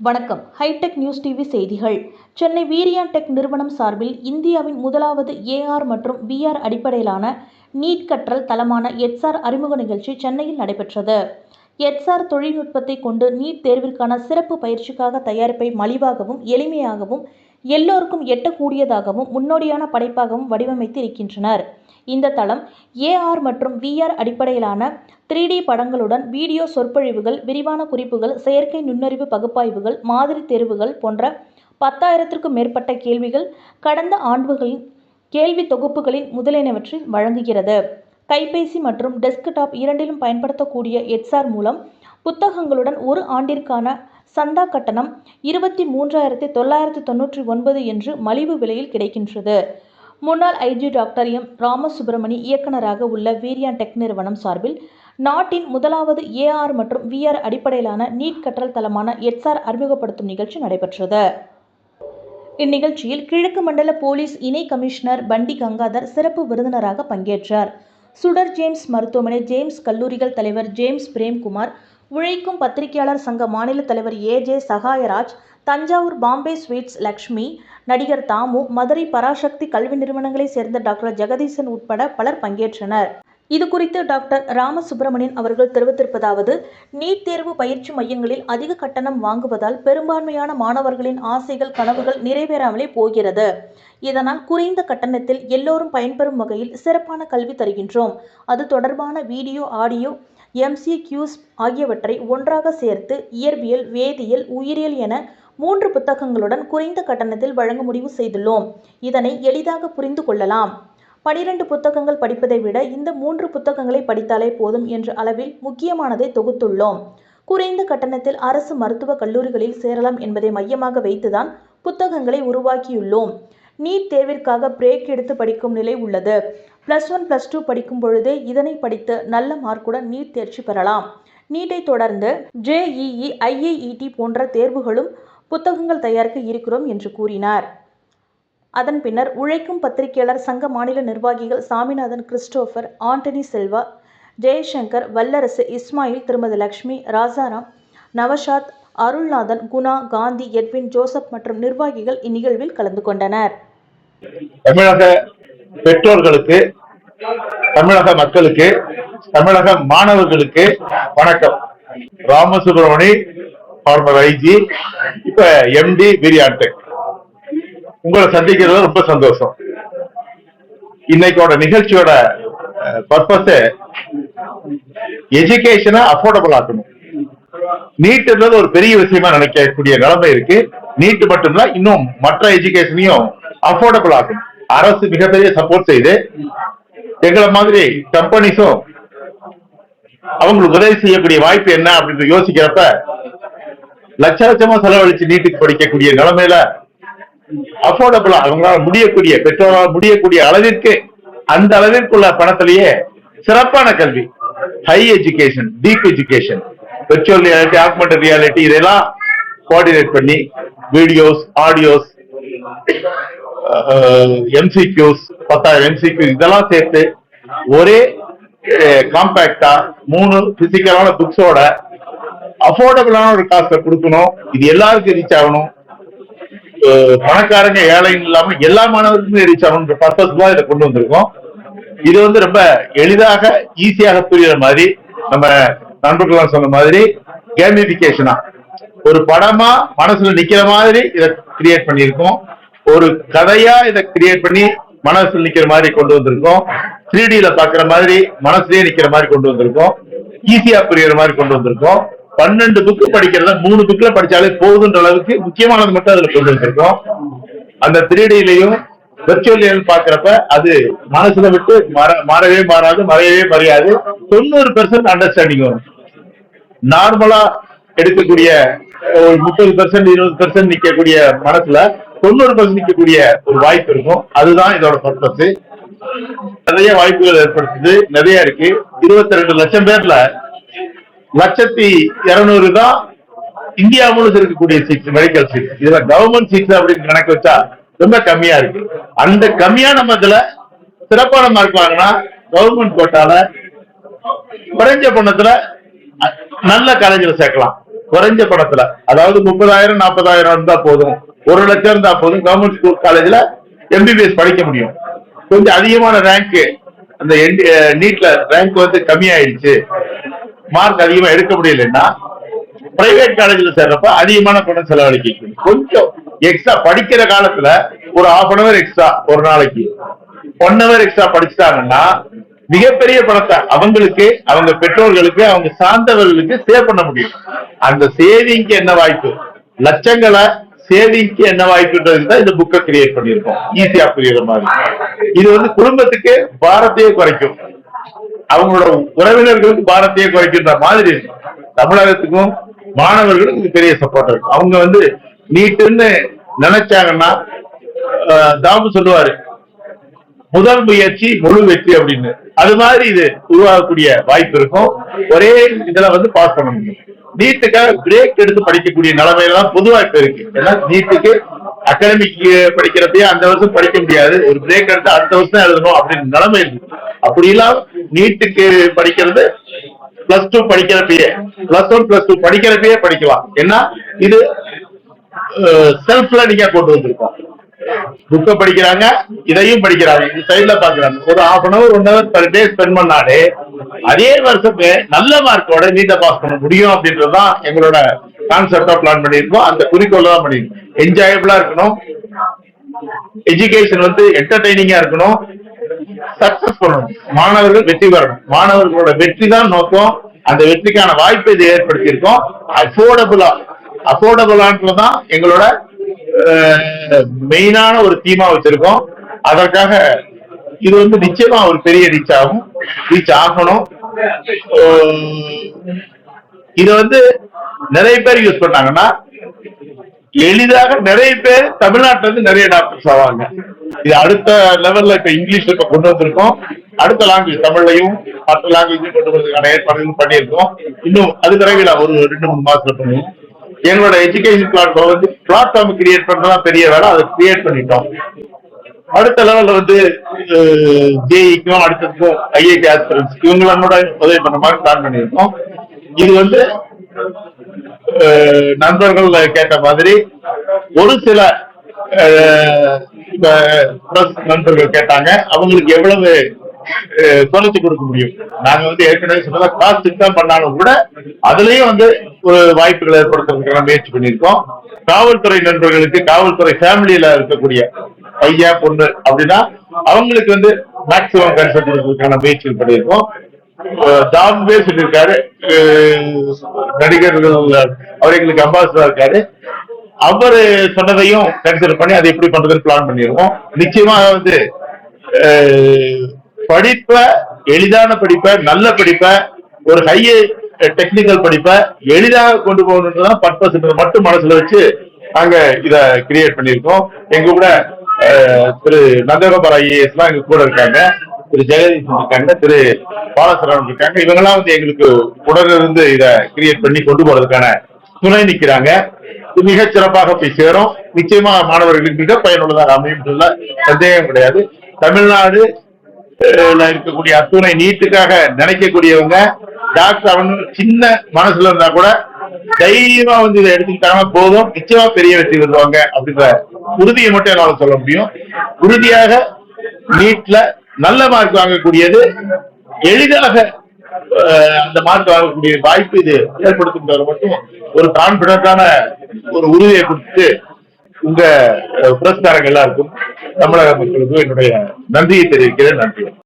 வணக்கம். Hitech news TV செய்திகள். Chennai வீரியா tech நிறுவனம் சார்பில் இந்தியாவின் முதலாவது ஏஆர் மற்றும் விஆர் அடிப்படையிலான நீட் கற்றல் தளமான எட்சார் அறிமுக நிகழ்ச்சி சென்னையில் நடைபெற்றது. எட்சார் தொழில்நுட்பத்தை கொண்டு நீட் தேர்விற்கான சிறப்பு பயிற்சிக்காக தயாரிப்பை மலிவாகவும் எளிமையாகவும் எல்லோருக்கும் எட்டக்கூடியதாகவும் முன்னோடியான படைப்பாகவும் வடிவமைத்து இருக்கின்றனர் இந்த தளம் ஏஆர் மற்றும் விஆர் அடிப்படையிலான த்ரீ டி படங்களுடன் வீடியோ சொற்பொழிவுகள் விரிவான குறிப்புகள் செயற்கை நுண்ணறிவு பகுப்பாய்வுகள் மாதிரி தேர்வுகள் போன்ற பத்தாயிரத்திற்கும் மேற்பட்ட கேள்விகள் கடந்த ஆண்டுகளின் கேள்வி தொகுப்புகளின் முதலியனவற்றை வழங்குகிறது. கைபேசி மற்றும் டெஸ்க்டாப் இரண்டிலும் பயன்படுத்தக்கூடிய எட்சார் மூலம் புத்தகங்களுடன் ஒரு ஆண்டிற்கான சந்தா கட்டணம் இருபத்தி மூன்றாயிரத்தி தொள்ளாயிரத்தி தொண்ணூற்றி ஒன்பது என்று மலிவு விலையில் கிடைக்கின்றது. முன்னாள் ஐஜி டாக்டர் எம். ராமசுப்பிரமணி இயக்குனராக உள்ள வீரியான் டெக் நிறுவனம் சார்பில் நாட்டின் முதலாவது ஏஆர் மற்றும் விஆர் அடிப்படையிலான நீட் கற்றல் தளமான எட்சார் அறிமுகப்படுத்தும் நிகழ்ச்சி நடைபெற்றது. இந்நிகழ்ச்சியில் கிழக்கு மண்டல போலீஸ் இணை கமிஷனர் பண்டி கங்காதர் சிறப்பு விருந்தினராக பங்கேற்றார். சுடர் ஜேம்ஸ் மருத்துவமனை ஜேம்ஸ் கல்லூரிகள் தலைவர் ஜேம்ஸ் பிரேம்குமார் உழைக்கும் பத்திரிகையாளர் சங்க மாநில தலைவர் A J Sahayaraj Thanjavur Bombay sweets Lakshmi நடிகர் தாமு மதுரை பராசக்தி கல்வி நிறுவனங்களைச் சேர்ந்த டாக்டர் ஜெகதீசன் உட்பட பலர் பங்கேற்றனர். இது குறித்து டாக்டர் ராமசுப்பிரமணியன் அவர்கள் தெரிவித்திருப்பதாவது நீட் தேர்வு பயிற்சி மையங்களில் அதிக கட்டணம் வாங்குவதால் பெரும்பான்மையான மாணவர்களின் ஆசைகள் கனவுகள் நிறைவேறாமலே போகிறது. இதனால் குறைந்த கட்டணத்தில் எல்லோரும் பயன்பெறும் வகையில் சிறப்பான கல்வி தருகின்றோம். அது தொடர்பான வீடியோ ஆடியோ எம்சிக்யூஸ் ஆகியவற்றை ஒன்றாக சேர்த்து இயற்பியல் வேதியியல் உயிரியல் என மூன்று புத்தகங்களுடன் குறைந்த கட்டணத்தில் வழங்க முடிவு செய்துள்ளோம். இதனை எளிதாக புரிந்து கொள்ளலாம். பனிரெண்டு புத்தகங்கள் படிப்பதை விட இந்த மூன்று புத்தகங்களை படித்தாலே போதும் என்ற அளவில் முக்கியமானதை தொகுத்துள்ளோம். குறைந்த கட்டணத்தில் அரசு மருத்துவக் கல்லூரிகளில் சேரலாம் என்பதை மையமாக வைத்துதான் புத்தகங்களை உருவாக்கியுள்ளோம். நீட் தேர்விற்காக பிரேக் எடுத்து படிக்கும் நிலை உள்ளது. ப்ளஸ் ஒன் ப்ளஸ் டூ படிக்கும் பொழுதே இதனை படித்து நல்ல மார்க்குடன் நீட் தேர்ச்சி பெறலாம். நீட்டை தொடர்ந்து ஜேஇஇ ஐஏஇடி போன்ற தேர்வுகளும் புத்தகங்கள் தயாரிக்க இருக்கிறோம் என்று கூறினார். அதன் பின்னர் உழைக்கும் பத்திரிகையாளர் சங்க மாநில நிர்வாகிகள் சாமிநாதன் கிறிஸ்டோபர் ஆண்டனி செல்வா ஜெயசங்கர் வல்லரசு இஸ்மாயில் திருமதி லக்ஷ்மி ராசாராம் நவஷாத் அருள்நாதன் குணா காந்தி எட்வின் ஜோசப் மற்றும் நிர்வாகிகள் இந்நிகழ்வில் கலந்து கொண்டனர். தமிழக பெற்றோர்களுக்கு தமிழக மக்களுக்கு தமிழக மாணவர்களுக்கு வணக்கம். ராமசுப்ரமணி ஃபார்மர் ஐஜி இப்ப எம்டி பிரியாண்டெக் உங்களை சந்திக்கிறது ரொம்ப சந்தோஷம். இன்னைக்கோட நிகழ்ச்சியோட பர்பஸ் எஜுகேஷனை அஃபோர்டபுள் ஆக்கணும். நீட்ன்றது ஒரு பெரிய விஷயமா நினைக்கக்கூடிய நிலைமை இருக்கு. நீட் மட்டும் இல்ல இன்னும் மற்ற எஜுகேஷனையும் அஃபோர்டபுள் ஆகணும் அரசு மிகப்பெரிய சப்போர்ட் செய்து எங்களை மாதிரி கம்பெனிஸும் அவங்களுக்கு உதவி செய்யக்கூடிய வாய்ப்பு என்ன அப்படின்னு யோசிக்கிறப்ப லட்ச லட்சமா செலவழிச்சு நீட்டுக்கு படிக்கக்கூடிய நிலைமையில அஃபோர்டபுளா அவங்களால முடியக்கூடிய பெற்றோரால் முடியக்கூடிய அளவிற்கு அந்த அளவிற்குள்ள பணத்திலேயே சிறப்பான கல்வி. High education deep education virtual reality augmented reality இதெல்லாம் கோஆர்டினேட் பண்ணி வீடியோஸ் ஆடியோஸ் எம்சிக்யூஸ் பத்தாயிரம் எம்சிக்யூ இதெல்லாம் சேர்த்து ஒரே காம்பேக்டா மூணு பிசிக்கலான புக்ஸோட அஃபோர்டபுளான ஒரு காஸ்ட கொடுக்கணும். இது எல்லாருக்கும் ரீச் ஆகணும். பணக்காரங்க ஏழைன்னு இல்லாம எல்லா மாணவர்களுமே ரீச் ஆகணுன்ற பர்பஸ் தான் இதை கொண்டு வந்திருக்கோம். இது வந்து ரொம்ப எளிதாக ஈஸியாக புரியுற மாதிரி நம்ம நண்பர்கள்லாம் சொன்ன மாதிரி கேமிபிகேஷனா ஒரு படமா மனசுல நிக்கிற மாதிரி இதை கிரியேட் பண்ணியிருக்கோம். ஒரு கதையா இதை கிரியேட் பண்ணி மனசுல நிக்கிற மாதிரி கொண்டு வந்திருக்கோம். த்ரீ டில பாக்குற மாதிரி மனசுலயே நிக்கிற மாதிரி கொண்டு வந்திருக்கோம். ஈஸியா புரியுற மாதிரி கொண்டு வந்திருக்கோம். பன்னெண்டு புக்கு படிக்கிறத மூணு புக்ல படிச்சாலே போதுன்ற அளவுக்கு முக்கியமானது மட்டும் அதுல கொண்டு வந்திருக்கோம். அந்த த்ரீ டிலையும் வெர்ச்சுவல் பாக்குறப்ப அது மனசுல விட்டு மாறவே மாறாது மறையவே மறையாது. தொண்ணூறு பெர்சன்ட் அண்டர்ஸ்டாண்டிங் வரும். நார்மலா எடுக்கக்கூடிய ஒரு முப்பது பெர்சன்ட் இருபது பெர்சன்ட் நிக்கக்கூடிய மனசுல தொண்ணூறு பெர்சன்ட் ஒரு வாய்ப்பு இருக்கும். அதுதான் இதோட பர்பஸ் நிறைய வாய்ப்புகள் ஏற்படுத்துது. நிறைய இருக்கு. இருபத்தி ரெண்டு லட்சம் பேர்ல லட்சத்தி இருநூறு தான் இந்தியா முழுக்க இருக்கக்கூடிய சீட்ஸ் மெடிக்கல் சீட்ஸ் இதுல கவர்மெண்ட் சீட்ஸ் அப்படின்னு கணக்கு வச்சா ரொம்ப கம்மியா இருக்கு. அந்த கம்மியான மதத்துல சிறப்பான மார்க் வாங்கினா கவர்மெண்ட் கோட்டால குறைஞ்ச பணத்துல நல்ல காலேஜ்ல சேர்க்கலாம். குறைஞ்ச பணத்துல. அதாவது முப்பதாயிரம் நாற்பதாயிரம் இருந்தா போதும். ஒரு லட்சம் இருந்தா போதும் கவர்மெண்ட் ஸ்கூல் காலேஜ்ல எம்பிபிஎஸ் படிக்க முடியும். கொஞ்சம் அதிகமான ரேங்க் அந்த நீட்ல ரேங்க் வந்து கம்மியாயிடுச்சு. மார்க் அதிகமா எடுக்க முடியலன்னா பிரைவேட் காலேஜ்ல சேர்றப்ப அதிகமான பணம் செலவழிக்க கொஞ்சம் எக்ஸ்ட்ரா படிக்கிற காலத்துல ஒரு ஹாஃப் அன் அவர் எக்ஸ்ட்ரா ஒரு நாளைக்கு. ஒன் ஹவர் எக்ஸ்ட்ரா படிச்சுட்டாங்கன்னா மிகப்பெரிய பணத்தை அவங்களுக்கு அவங்க பெற்றோர்களுக்கு அவங்க சார்ந்தவர்களுக்கு சேவ் பண்ண முடியும். அந்த சேவிங்க்கு என்ன வாய்ப்பு? லட்சங்களை சேவிங்க்கு என்ன வாய்ப்புன்றது தான் இந்த புக்கை கிரியேட் பண்ணியிருக்கோம். ஈஸியா புரியுற மாதிரி. இது வந்து குடும்பத்துக்கு பாரத்தையே குறைக்கும். அவங்களோட உறவினர்களுக்கு பாரத்தையே குறைக்கின்ற மாதிரி தமிழகத்துக்கும் மாணவர்களுக்கும் இது பெரிய சப்போர்ட் இருக்கும். அவங்க வந்து நீட்டுன்னு நினைச்சாங்கன்னா தாமு சொல்லுவாரு முதல் முயற்சி முழு வெற்றி அப்படின்னு. அது மாதிரி இது உருவாகக்கூடிய வாய்ப்பு இருக்கும். ஒரே இதுல வந்து பாஸ் பண்ண முடியும். நீட்டுக்காக பிரேக் எடுத்து படிக்கக்கூடிய நிலைமையில தான் பொதுவா இப்ப இருக்கு. ஏன்னா நீட்டுக்கு அகாடமிக் படிக்கிறப்பையே அந்த வருஷம் படிக்க முடியாது. ஒரு பிரேக் எடுத்து அடுத்த வருஷம் எழுதணும் அப்படின்னு நிலைமை இருக்கு. அப்படி இல்லாம நீட்டுக்கு படிக்கிறது பிளஸ் டூ படிக்கிறப்பயே பிளஸ் ஒன் பிளஸ் டூ படிக்கிறப்பயே படிக்கலாம். ஏன்னா இது செல்ஃப் லேர்னிங்கா கொண்டு வந்திருக்கோம். புக்க படிக்கிறாங்க இதையும் படிக்கிறாங்க. இந்த சைடுல பாக்குறாங்க ஒரு half an hour one hour per day spend பண்ணாலே அதே வருஷத்துக்கு நல்ல மார்க்கோட நீட்டை பாஸ் பண்ண முடியும் அப்படின்றதுதான் எங்களோட கான்செப்டா பிளான் பண்ணியிருக்கோம். அந்த குறிக்கோள் தான் பண்ணிருக்கோம் என்ஜாயபிளா இருக்கணும். எஜுகேஷன் வந்து என்டர்டைனிங்கா இருக்கணும். சக்சஸ் பண்ணணும். மாணவர்கள் வெற்றி பெறணும். மாணவர்களோட வெற்றி தான் நோக்கம். அந்த வெற்றிக்கான வாய்ப்பை இது ஏற்படுத்தியிருக்கோம். அஃபோர்டபுளா அஃபோர்டபுளான்றதான் எங்களோட மெயினான ஒரு தீமா வச்சிருக்கோம். அதற்காக இது வந்து நிச்சயமா ஒரு பெரிய ரீச் ஆகும். ரீச் ஆகணும். இத இது வந்து நிறைய பேர் யூஸ் பண்ணாங்கன்னா எளிதாக நிறைய பேர் தமிழ்நாட்டுல இருந்து நிறைய டாக்டர்ஸ் ஆவாங்க. இது அடுத்த லெவல்ல இப்ப இங்கிலீஷ்ல இப்ப கொண்டு வந்திருக்கோம். அடுத்த லாங்குவேஜ் தமிழ்லையும் மற்ற லாங்குவேஜும் கொண்டு வரதுக்கான ஏற்பாடுகளும் பண்ணியிருக்கோம். இன்னும் அது விரைவில் ஒரு ரெண்டு மூணு மாசத்துல பண்ணுவோம். எங்களோட எஜுகேஷன் பிளாட்ஃபார்ம் வந்து பிளாட்ஃபார்ம் கிரியேட் பண்றதா பெரிய வேலை. அதை கிரியேட் பண்ணிட்டோம். அடுத்த லெவல்ல வந்து ஜேஇக்கும் அடுத்ததுக்கும் ஐஐடி ஆஸ்பிரன்ஸ் இவங்களோட உதவி பண்ண மாதிரி பிளான் பண்ணியிருக்கோம். இது வந்து நண்பர்கள் கேட்ட மாதிரி ஒரு சில நண்பர்கள் கேட்டாங்க. அவங்களுக்கு எவ்வளவு அஹ், கொடுக்க முடியும். நாங்க வந்து ஏற்கனவே சொன்னதா காஸ்ட் இன்கம் பண்ணாலும் கூட அதுலயும் வந்து ஒரு வாய்ப்புகளை ஏற்படுத்துறதுக்கான முயற்சி பண்ணியிருக்கோம். காவல்துறை நண்பர்களுக்கு காவல்துறை ஃபேமிலியில இருக்கக்கூடிய பையன் பொண்ணு அப்படின்னா அவங்களுக்கு வந்து மேக்சிமம் கன்சல்ட் கொடுக்கறதுக்கான முயற்சிகள் பண்ணியிருக்கோம். ஜாபே சொல்லியிருக்காரு. இருக்காரு நடிகர்கள் அவர் எங்களுக்கு அம்பாசிடரா இருக்காரு. அவரு சொன்னதையும் கன்சிடர் பண்ணி அதை எப்படி பண்றதுன்னு பிளான் பண்ணிருக்கோம் நிச்சயமா வந்து படிப்பை எளிதான படிப்பை நல்ல படிப்பை ஒரு ஹை டெக்னிக்கல் படிப்பை எளிதாக கொண்டு போகணுன்றதான் பர்பஸ் மட்டும் மனசுல வச்சு நாங்க இத கிரியேட் பண்ணியிருக்கோம். எங்க கூட திரு நந்தகோபால் ஐஏஎஸ் எல்லாம் எங்க கூட இருக்காங்க. திரு ஜெகதீஷ் இருக்காங்க திரு பாலசரவன் இருக்காங்க. இவங்கெல்லாம் வந்து எங்களுக்கு உடனிருந்து இத கிரியேட் பண்ணி கொண்டு போறதுக்கான துணை நிக்கிறாங்க. மிக சிறப்பாக போய் சேரும். நிச்சயமா மாணவர்களுக்கு மிக பயனுள்ளதாக அமையும் சந்தேகம் கிடையாது. தமிழ்நாடு இருக்கக்கூடிய அத்துணை நீட்டுக்காக நினைக்கக்கூடியவங்க டாக்டர் அவங்க சின்ன மனசுல இருந்தா கூட தைரியமா வந்து இதை எடுத்துக்கிட்டாம போதும். நிச்சயமா பெரிய வெற்றி வருவாங்க அப்படின்ற உறுதியை மட்டும் என்னால சொல்ல முடியும். உறுதியாக நீட்ல நல்ல மார்க் வாங்கக்கூடியது எளிதாக அந்த மார்க் வாங்கக்கூடிய வாய்ப்பு இது ஏற்படுத்தும் மட்டும் ஒரு கான்பிடண்டான ஒரு உறுதியை கொடுத்து உங்க பிரஸ்காரங்கள் எல்லாருக்கும் தமிழக மக்களுக்கும் என்னுடைய நன்றியை தெரிவிக்கிறேன். நன்றி.